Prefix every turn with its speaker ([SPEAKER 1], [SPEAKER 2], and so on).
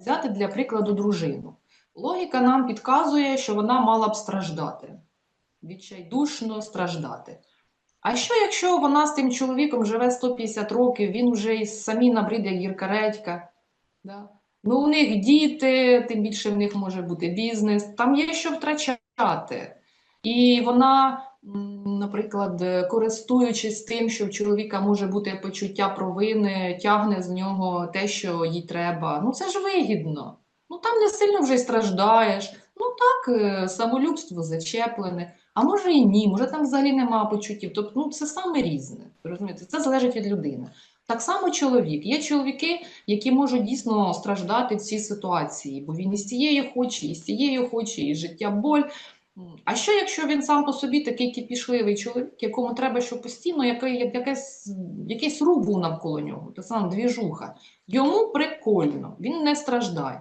[SPEAKER 1] Взяти для прикладу дружину. Логіка нам підказує, що вона мала б страждати, відчайдушно страждати. А що, якщо вона з тим чоловіком живе 150 років, він вже і самі набрид, як гірка редька, да? Ну, у них діти, тим більше в них може бути бізнес, там є що втрачати. І вона, наприклад, е, користуючись тим, що в чоловіка може бути почуття провини, тягне з нього те, що їй треба. Ну це ж вигідно. Ну там не сильно вже й страждаєш. Ну так, е, самолюбство зачеплене. А може і ні, може там взагалі нема почуттів. Тобто, ну це саме різне. Розумієте, це залежить від людини. Так само чоловік. Є чоловіки, які можуть дійсно страждати в цій ситуації, бо він і з цією хоче, і з цією хоче, і життя боль. А що, якщо він сам по собі такий кипішливий чоловік, якому треба, щоб постійно який, як- якесь, якийсь рух був навколо нього, та сам двіжуха. Йому прикольно, він не страждає.